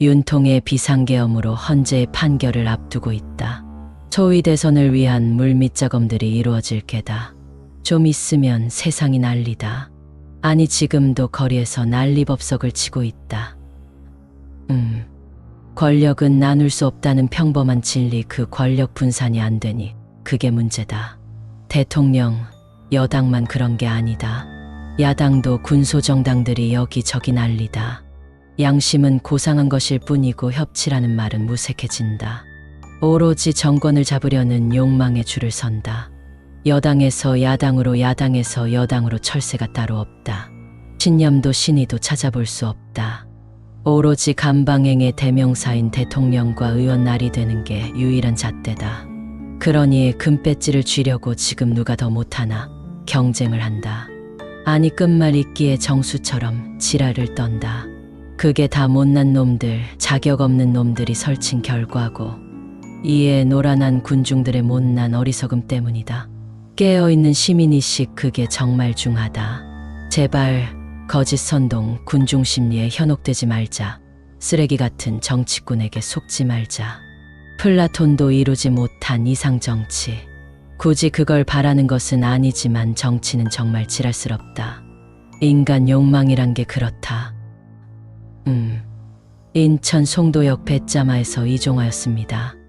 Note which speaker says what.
Speaker 1: 윤통의 비상계엄으로 헌재의 판결을 앞두고 있다. 소위 대선을 위한 물밑 작업들이 이루어질 게다. 좀 있으면 세상이 난리다. 아니 지금도 거리에서 난리법석을 치고 있다. 음, 권력은 나눌 수 없다는 평범한 진리 그 권력 분산이 안 되니 그게 문제다. 대통령, 여당만 그런 게 아니다. 야당도 군소정당들이 여기저기 난리다. 양심은 고상한 것일 뿐이고 협치라는 말은 무색해진다. 오로지 정권을 잡으려는 욕망에 줄을 선다. 여당에서 야당으로 야당에서 여당으로 철새가 따로 없다. 신념도 신의도 찾아볼 수 없다. 오로지 간방행의 대명사인 대통령과 의원 날이 되는 게 유일한 잣대다. 그러니 금배지를 쥐려고 지금 누가 더 못하나 경쟁을 한다. 아니 끝말 잇기에 정수처럼 지랄을 떤다. 그게 다 못난 놈들, 자격 없는 놈들이 설친 결과고 이에 노란한 군중들의 못난 어리석음 때문이다. 깨어있는 시민의식 그게 정말 중하다. 제발 거짓 선동 군중 심리에 현혹되지 말자. 쓰레기 같은 정치꾼에게 속지 말자. 플라톤도 이루지 못한 이상 정치. 굳이 그걸 바라는 것은 아니지만 정치는 정말 지랄스럽다. 인간 욕망이란 게 그렇다. 음. 인천 송도역 배짜마에서 이종하였습니다.